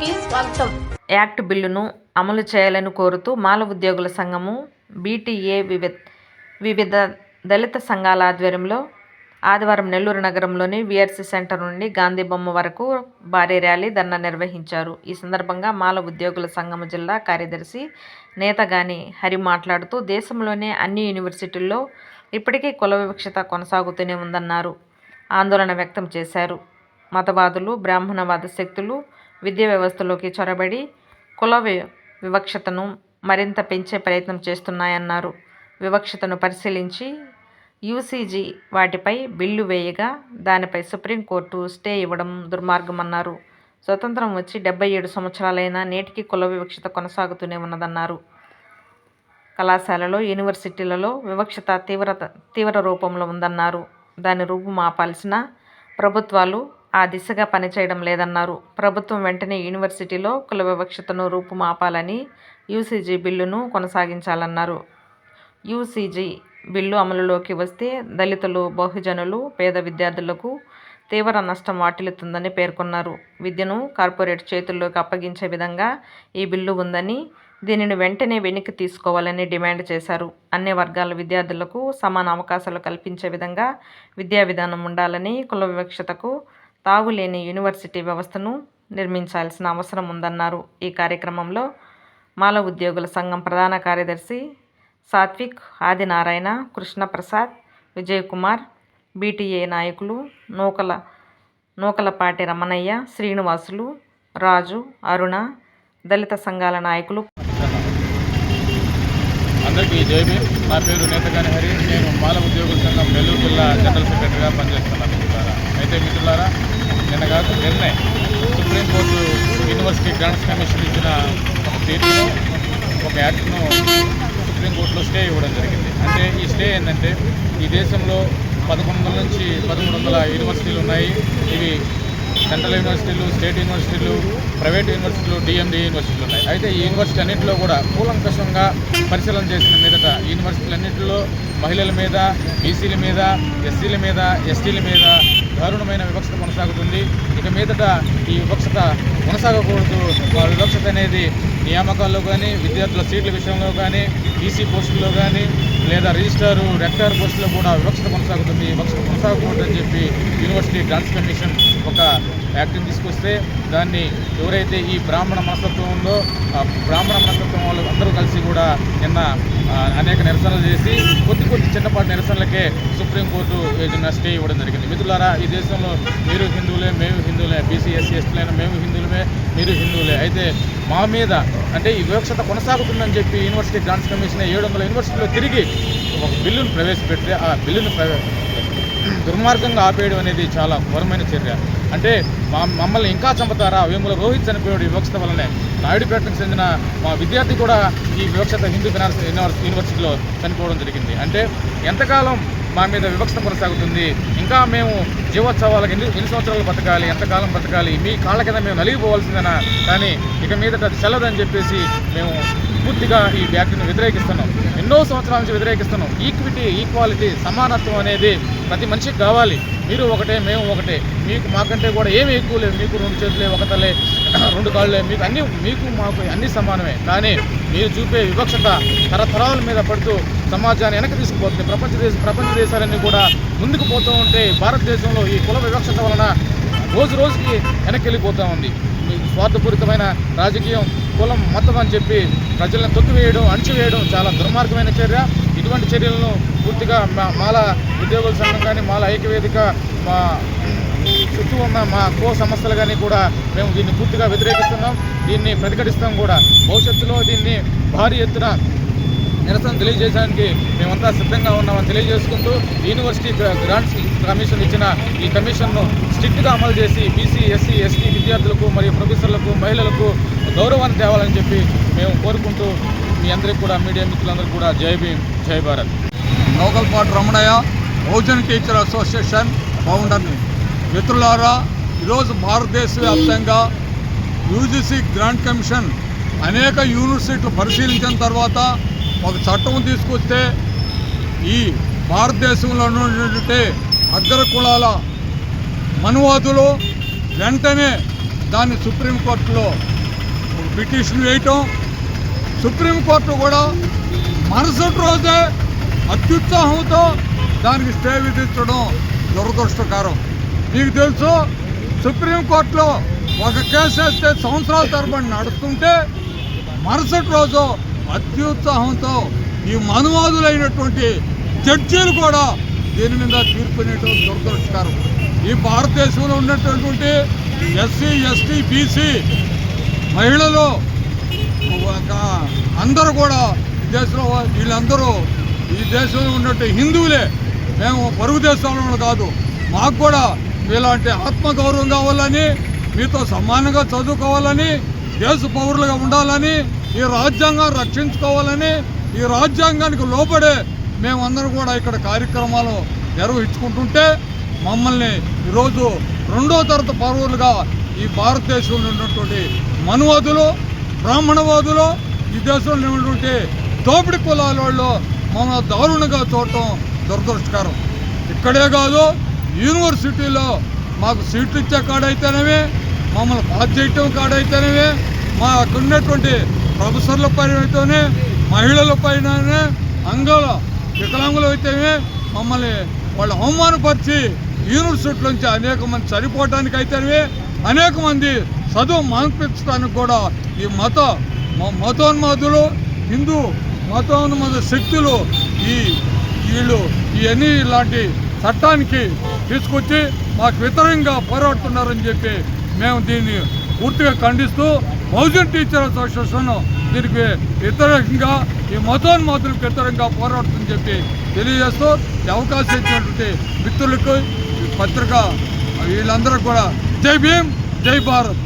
కి స్వాగతం. యాక్ట్ బిల్లును అమలు చేయాలని కోరుతూ మాల ఉద్యోగుల సంఘము బీటీఏ వివిధ వివిధ దళిత సంఘాల ఆధ్వర్యంలో ఆదివారం నెల్లూరు నగరంలోని విఆర్సీ సెంటర్ నుండి గాంధీ బొమ్మ వరకు భారీ ర్యాలీ ధర్నా నిర్వహించారు. ఈ సందర్భంగా మాల ఉద్యోగుల సంఘము జిల్లా కార్యదర్శి నేతగాని హరి మాట్లాడుతూ దేశంలోనే అన్ని యూనివర్సిటీల్లో ఇప్పటికీ కుల వివక్షత కొనసాగుతూనే ఉందన్నారు. ఆందోళన వ్యక్తం చేశారు. మతవాదులు బ్రాహ్మణవాద శక్తులు విద్యా వ్యవస్థలోకి చొరబడి కుల వి- వివక్షతను మరింత పెంచే ప్రయత్నం చేస్తున్నాయన్నారు. వివక్షతను పరిశీలించి యూసీజీ వాటిపై బిల్లు వేయగా దానిపై సుప్రీంకోర్టు స్టే ఇవ్వడం దుర్మార్గమన్నారు. స్వతంత్రం వచ్చి డెబ్బై ఏడు సంవత్సరాలైనా నేటికి కుల వివక్షత కొనసాగుతూనే ఉన్నదన్నారు. కళాశాలలో యూనివర్సిటీలలో వివక్షత తీవ్రత తీవ్ర రూపంలో ఉందన్నారు. దాని రూపుమాపాల్సిన ప్రభుత్వాలు ఆ దిశగా పనిచేయడం లేదన్నారు. ప్రభుత్వం వెంటనే యూనివర్సిటీలో కుల వివక్షతను రూపుమాపాలని యూసీజీ బిల్లును కొనసాగించాలన్నారు. యూసీజీ బిల్లు అమలులోకి వస్తే దళితులు బహుజనులు పేద విద్యార్థులకు తీవ్ర నష్టం వాటిల్లుతుందని పేర్కొన్నారు. విద్యను కార్పొరేట్ చేతుల్లోకి అప్పగించే విధంగా ఈ బిల్లు ఉందని దీనిని వెంటనే వెనక్కి తీసుకోవాలని డిమాండ్ చేశారు. అన్ని వర్గాల విద్యార్థులకు సమాన అవకాశాలు కల్పించే విధంగా విద్యా విధానం ఉండాలని కుల వివక్షతకు తావులేని యూనివర్సిటీ వ్యవస్థను నిర్మించాల్సిన అవసరం ఉందన్నారు. ఈ కార్యక్రమంలో మాల ఉద్యోగుల సంఘం ప్రధాన కార్యదర్శి సాత్విక్ ఆదినారాయణ కృష్ణప్రసాద్ విజయ్ కుమార్ బీటీఏ నాయకులు నూకల నూకలపాటి రమణయ్య శ్రీనివాసులు రాజు అరుణ దళిత సంఘాల నాయకులు. అందరికీ జై భీమ్. నా పేరు నేతగాని హరి. నేను మాల ఉద్యోగుల సంఘం నెల్లూరు జిల్లా జనరల్ సెక్రటరీగా పనిచేస్తున్నాను మిత్రులారా. అయితే మిత్రులారా నిన్న కాదు నిన్నే సుప్రీంకోర్టు యూనివర్సిటీ గ్రాంట్స్ కమిషన్ ఇచ్చిన ఒక తీర్పును ఒక యాక్ట్ను సుప్రీంకోర్టులో స్టే ఇవ్వడం జరిగింది. అంటే ఈ స్టే ఏంటంటే ఈ దేశంలో పదకొండు వందల నుంచి పదమూడు వందల యూనివర్సిటీలు ఉన్నాయి. ఇవి సెంట్రల్ యూనివర్సిటీలు స్టేట్ యూనివర్సిటీలు ప్రైవేట్ యూనివర్సిటీలు డిఎండి యూనివర్సిటీలు ఉన్నాయి. అయితే ఈ యూనివర్సిటీ అన్నింటిలో కూడా కూలంకషంగా పరిశీలన చేసిన మీదట యూనివర్సిటీలన్నింటిలో యూనివర్సిటీలు అన్నింటిలో మహిళల మీద బీసీల మీద ఎస్సీల మీద ఎస్టీల మీద దారుణమైన వివక్షత కొనసాగుతుంది. ఇక మీదట ఈ వివక్షత కొనసాగకూడదు. వివక్షత అనేది నియామకాల్లో కానీ విద్యార్థుల సీట్ల విషయంలో కానీ ఈసీ పోస్టుల్లో కానీ లేదా రిజిస్టారు రెక్టార్ పోస్టులో కూడా వివక్షత కొనసాగుతుంది. వివక్షత వివక్షత కొనసాగకూడదని చెప్పి యూనివర్సిటీ గ్రాంట్స్ కమిషన్ ఒక యాక్ట్ని తీసుకొస్తే దాన్ని ఎవరైతే ఈ బ్రాహ్మణ మనస్తత్వం ఉందో ఆ బ్రాహ్మణ మనస్తత్వం వాళ్ళు కూడా నిన్న అనేక నిరసనలు చేసి కొద్ది కొద్ది చిన్నపాటి నిరసనలకే సుప్రీంకోర్టు ఏదైనా స్టే ఇవ్వడం జరిగింది. మిత్రులారా ఈ దేశంలో మీరు హిందువులే మేము హిందువులే బీసీ ఎస్సీ ఎస్టీలైన మేము హిందువులమే మీరు హిందువులే. అయితే మా మీద అంటే ఈ వివక్షత కొనసాగుతుందని చెప్పి యూనివర్సిటీ గ్రాంట్స్ కమిషన్ ఏడు వందల యూనివర్సిటీలో తిరిగి ఒక బిల్లును ప్రవేశపెడితే ఆ బిల్లును దుర్మార్గంగా ఆపేయడం అనేది చాలా ఘోరమైన చర్య. అంటే మా మమ్మల్ని ఇంకా చంపుతారా? వేముల రోహిత్ చనిపోయాడు ఈ వివక్షత వల్లనే. నాయుడుపేటకు చెందిన మా విద్యార్థి కూడా ఈ వివక్షత హిందూ ఫినాన్స్ యూనివర్సిటీలో చనిపోవడం జరిగింది. అంటే ఎంతకాలం మా మీద వివక్షత కొనసాగుతుంది. ఇంకా మేము జీవోత్సవాలకు ఎన్ని ఎన్ని సంవత్సరాలు బతకాలి ఎంతకాలం బతకాలి మీ కాళ్ళ కింద మేము నలిగిపోవాల్సిందేనా? కానీ ఇక మీదట అది చెప్పేసి మేము పూర్తిగా ఈ వ్యాఖ్యను వ్యతిరేకిస్తున్నాం. ఎన్నో సంవత్సరాల నుంచి వ్యతిరేకిస్తున్నాం. ఈక్విటీ ఈక్వాలిటీ సమానత్వం అనేది ప్రతి మనిషికి కావాలి. మీరు ఒకటే మేము ఒకటే. మీకు మాకంటే కూడా ఏమి ఎక్కువ లేదు. మీకు రెండు చేతులే ఒక తలే రెండు కాళ్ళే. మీకు అన్ని మీకు మాకు అన్ని సమానమే. కానీ మీరు చూపే వివక్షత తరతరాల మీద పడుతూ సమాజాన్ని వెనక్కి తీసుకుపోతుంది. ప్రపంచ దేశ ప్రపంచ దేశాలన్నీ కూడా ముందుకు పోతూ ఉంటే భారతదేశంలో ఈ కుల వివక్షత వలన రోజు రోజుకి వెనక్కి వెళ్ళిపోతూ ఉంది. స్వార్థపూరితమైన రాజకీయం కులం మతం అని చెప్పి ప్రజలను తొక్కివేయడం అణచివేయడం చాలా దుర్మార్గమైన చర్య. ఇటువంటి చర్యలను పూర్తిగా మా మాల ఉద్యోగుల సంఘం కానీ మాల ఐక్యవేదిక మా చుట్టూ ఉన్న మా కో సంస్థలు కానీ కూడా మేము దీన్ని పూర్తిగా వ్యతిరేకిస్తున్నాం. దీన్ని ప్రతిఘటిస్తాం కూడా. భవిష్యత్తులో దీన్ని భారీ ఎత్తున నిరసన తెలియజేయడానికి మేమంతా సిద్ధంగా ఉన్నామని తెలియజేసుకుంటూ యూనివర్సిటీ గ్రాంట్స్ కమిషన్ ఇచ్చిన ఈ కమిషన్ను స్ట్రిక్ట్గా అమలు చేసి బీసీ ఎస్సీ ఎస్టీ విద్యార్థులకు మరియు ప్రొఫెసర్లకు మహిళలకు గౌరవాన్ని తేవాలని చెప్పి మేము కోరుకుంటూ మీ అందరికీ కూడా మీడియా మిత్రులందరికీ కూడా జై భీమ్ జై భారత్. నౌకల్పాటి రమణయ్య బహుజన్ టీచర్ అసోసియేషన్ ఫౌండర్ని మిత్రులారా ఈరోజు భారతదేశ వ్యాప్తంగా యూజీసీ గ్రాంట్ కమిషన్ అనేక యూనివర్సిటీలు పరిశీలించిన తర్వాత ఒక చట్టం తీసుకొస్తే ఈ భారతదేశంలో ఉన్నటువంటి అగ్ర కులాల మనువాదులు వెంటనే దాన్ని సుప్రీంకోర్టులో పిటిషన్ వేయటం. సుప్రీంకోర్టు కూడా మరుసటి రోజే అత్యుత్సాహంతో దానికి స్టే విధించడం దురదృష్టకరం. మీకు తెలుసు సుప్రీంకోర్టులో ఒక కేసు వేస్తే సంవత్సరాల తరబడి నడుస్తుంటే మరుసటి రోజు అత్యుత్సాహంతో ఈ మనువాదులైనటువంటి జడ్జీలు కూడా దీని మీద తీర్పునేటువంటి దురదృష్టకరం. ఈ భారతదేశంలో ఉన్నటువంటి ఎస్సీ ఎస్టీ బీసీ మహిళలు ఒక అందరూ కూడా ఈ దేశంలో వీళ్ళందరూ ఈ దేశంలో ఉన్నట్టు హిందువులే. మేము పొరుగు దేశంలో కాదు. మాకు కూడా మీలాంటి ఆత్మగౌరవం కావాలని మీతో సమానంగా చదువుకోవాలని దేశ పౌరులుగా ఉండాలని ఈ రాజ్యాంగం రక్షించుకోవాలని ఈ రాజ్యాంగానికి లోపడే మేమందరం కూడా ఇక్కడ కార్యక్రమాలు నిర్వహించుకుంటుంటే మమ్మల్ని ఈరోజు రెండో తరగతి పౌరులుగా ఈ భారతదేశంలో ఉన్నటువంటి మనువాదులు బ్రాహ్మణవాదులు ఈ దేశంలో ఉన్నటువంటి దోపిడి కులాల వాళ్ళు మమ్మల్ని దారుణంగా చూడటం దురదృష్టకరం. ఇక్కడే కాదు యూనివర్సిటీలో మాకు సీట్లు ఇచ్చే కాడైతేనేవి మమ్మల్ని బాధ చేయటం కాడైతేనేవి మా అక్కడ ఉన్నటువంటి ప్రొఫెసర్ల పైన మహిళల పైన అంగాల వికలాంగులు అయితేనే మమ్మల్ని వాళ్ళు అవమానపరిచి యూనివర్సిటీ నుంచి అనేక మంది చనిపోవడానికి అయితేనే అనేక మంది చదువు మాన్పించడానికి కూడా ఈ మత మతోన్మాదులు హిందూ మతోన్మాద శక్తులు ఈ వీళ్ళు ఇవన్నీ ఇలాంటి చట్టానికి తీసుకొచ్చి మాకు వ్యతిరేకంగా పోరాడుతున్నారని చెప్పి మేము దీన్ని పూర్తిగా ఖండిస్తూ బహుజన్ టీచర్ అసోసియేషన్ దీనికి వ్యతిరేకంగా ఈ మతోన్మాదులకు వ్యతిరేకంగా పోరాడుతుందని చెప్పి తెలియజేస్తూ ఈ అవకాశం ఇచ్చినటువంటి మిత్రులకు పత్రిక వీళ్ళందరూ కూడా జై భీమ్ జై భారత్.